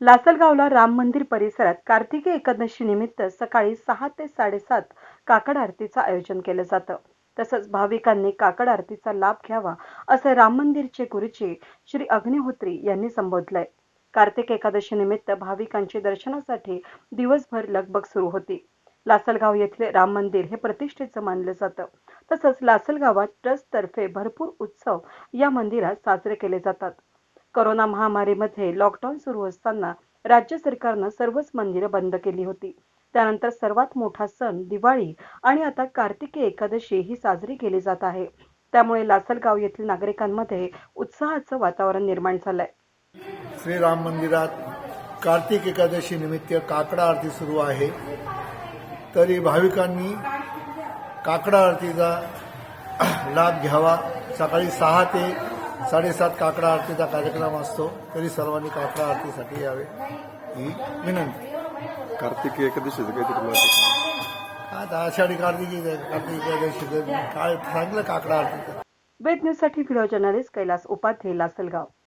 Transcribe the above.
लासलगावला राम मंदिर परिसरात कार्तिकी एकादशी निमित्त सकाळी सहा ते साडेसात काकड आरतीचं आयोजन केलं जातं. तसंच भाविकांनी काकड आरतीचा लाभ घ्यावा असं राम मंदिरचे गुरुजी श्री अग्निहोत्री यांनी संबोधलंय. कार्तिक एकादशी निमित्त भाविकांची दर्शनासाठी दिवसभर लगबग सुरू होती. लासलगाव येथील राम मंदिर हे प्रतिष्ठेचं मानलं जातं. तसंच लासलगावात ट्रस्टतर्फे भरपूर उत्सव या मंदिरात साजरे केले जातात. कोरोना महामारीमध्ये लॉकडाऊन सुरू असताना राज्य सरकारनं सर्वच मंदिरं बंद केली होती. त्यानंतर सर्वात मोठा सण दिवाळी आणि आता कार्तिकी एकादशी ही साजरी केली जात आहे. त्यामुळे लासलगाव येथील नागरिकांमध्ये उत्साहाचं वातावरण निर्माण झालंय. श्रीराम मंदिरात कार्तिक एकादशी निमित्त काकडा आरती सुरू आहे. तरी भाविकांनी काकडा आरतीचा लाभ घ्यावा. सकाळी सहा ते साडेसात काकडा आरतीचा कार्यक्रम असतो तरी सर्वांनी काकडा आरतीसाठी यावे. ही? विनंती. कार्तिकी एकादशीचं काहीतरी महत्त्व सांगा. आता आषाढी कार्तिकी कार्तिक एकादशी काय सांगितलं काकडा आरतीचं वेद न्यूजसाठी व्हिडिओ जर्नलिस्ट कैलास उपाध्ये लासलगाव.